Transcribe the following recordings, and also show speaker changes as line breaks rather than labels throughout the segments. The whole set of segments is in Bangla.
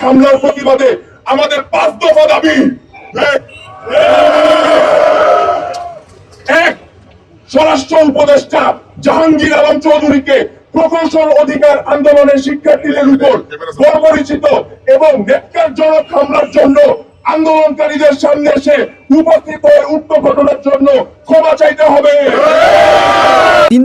হামলার প্রতিবাদে আমাদের পাঁচ দফা দাবি, এক স্বরাষ্ট্র উপদেষ্টা জাহাঙ্গীর আলম চৌধুরীকে প্রকৌশল অধিকার আন্দোলনের শিক্ষার্থীদের উপর বর্বরিচিত এবং নেককারজনক হামলার জন্য আন্দোলনকারীদের সামনে এসে উপস্থিত হয়ে উক্ত ঘটনার জন্য ক্ষমা চাইতে হবে।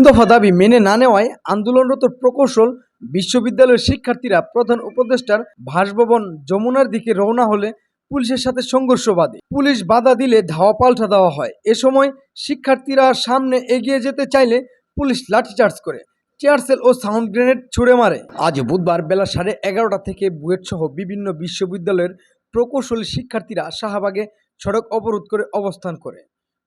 দফা দাবি মেনে না নেওয়ায় আন্দোলনরত প্রকৌশল বিশ্ববিদ্যালয়ের শিক্ষার্থীরা প্রধান উপদেষ্টার ভাসভবন যমুনার দিকে রওনা হলে পুলিশের সাথে সংঘর্ষ বাধে। পুলিশ বাধা দিলে ধাওয়া পাল্টা দেওয়া হয়। এ সময় শিক্ষার্থীরা সামনে এগিয়ে যেতে চাইলে পুলিশ লাঠিচার্জ করে। চেয়ারসেল ও সাউন্ড গ্রেনেড ছুড়ে মারে। আজ বুধবার বেলা সাড়ে এগারোটা থেকে বুয়েট সহ বিভিন্ন বিশ্ববিদ্যালয়ের প্রকৌশলী শিক্ষার্থীরা শাহবাগে সড়ক অবরোধ করে অবস্থান করে।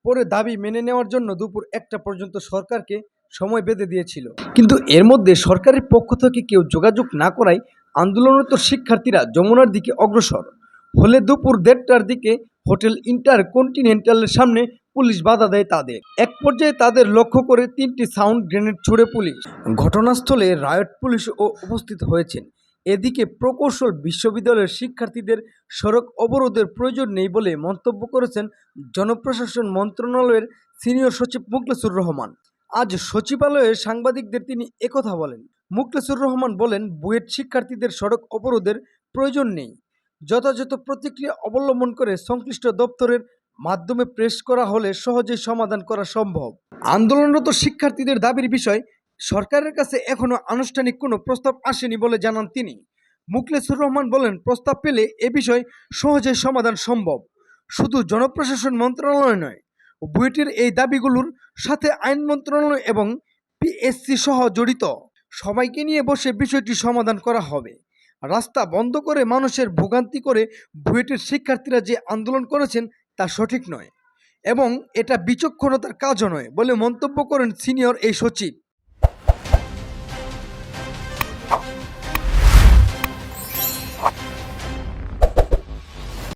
পরে দাবি মেনে নেওয়ার জন্য দুপুর একটা পর্যন্ত সরকারকে সময় বেঁধে দিয়েছিল। কিন্তু এর মধ্যে সরকারের পক্ষ থেকে কেউ যোগাযোগ না করায় আন্দোলনরত শিক্ষার্থীরা যমুনার দিকে অগ্রসর। হলে দুপুর দেড়টার দিকে হোটেল ইন্টার কন্টিনেন্টালের সামনে পুলিশ বাধা দেয় তাদের। এক পর্যায়ে তাদের লক্ষ্য করে তিনটি সাউন্ড গ্রেনেড ছুড়ে পুলিশ। ঘটনাস্থলে রায়ট পুলিশ ও উপস্থিত হয়েছেন। এদিকে প্রকৌশল বিশ্ববিদ্যালয়ের শিক্ষার্থীদের সড়ক অবরোধের প্রয়োজন নেই বলে মন্তব্য করেছেন জনপ্রশাসন মন্ত্রণালয়ের সিনিয়র সচিব মুখলেসুর রহমান। আজ সচিবালয়ে সাংবাদিকদের তিনি একথা বলেন। মুখলেসুর রহমান বলেন, বুয়েট শিক্ষার্থীদের সড়ক অবরোধের প্রয়োজন নেই। যথাযথ প্রতিক্রিয়া অবলম্বন করে সংশ্লিষ্ট দপ্তরের মাধ্যমে প্রেস করা হলে সহজেই সমাধান করা সম্ভব। আন্দোলনরত শিক্ষার্থীদের দাবির বিষয়, সরকারের কাছে এখনও আনুষ্ঠানিক কোনো প্রস্তাব আসেনি বলে জানান তিনি। মুখলেসুর রহমান বলেন, প্রস্তাব পেলে এ বিষয় সহজে সমাধান সম্ভব। শুধু জনপ্রশাসন মন্ত্রণালয় নয় বুয়েটের এই দাবিগুলোর সাথে আইন মন্ত্রণালয় এবং পিএসসি সহ জড়িত। সবাইকে নিয়ে বসে বিষয়টি সমাধান করা হবে। রাস্তা বন্ধ করে মানুষের ভোগান্তি করে বুয়েটের শিক্ষার্থীরা যে আন্দোলন করেছেন তা সঠিক নয় এবং এটা বিচক্ষণতার কাজও নয় বলে মন্তব্য করেন সিনিয়র এই সচিব।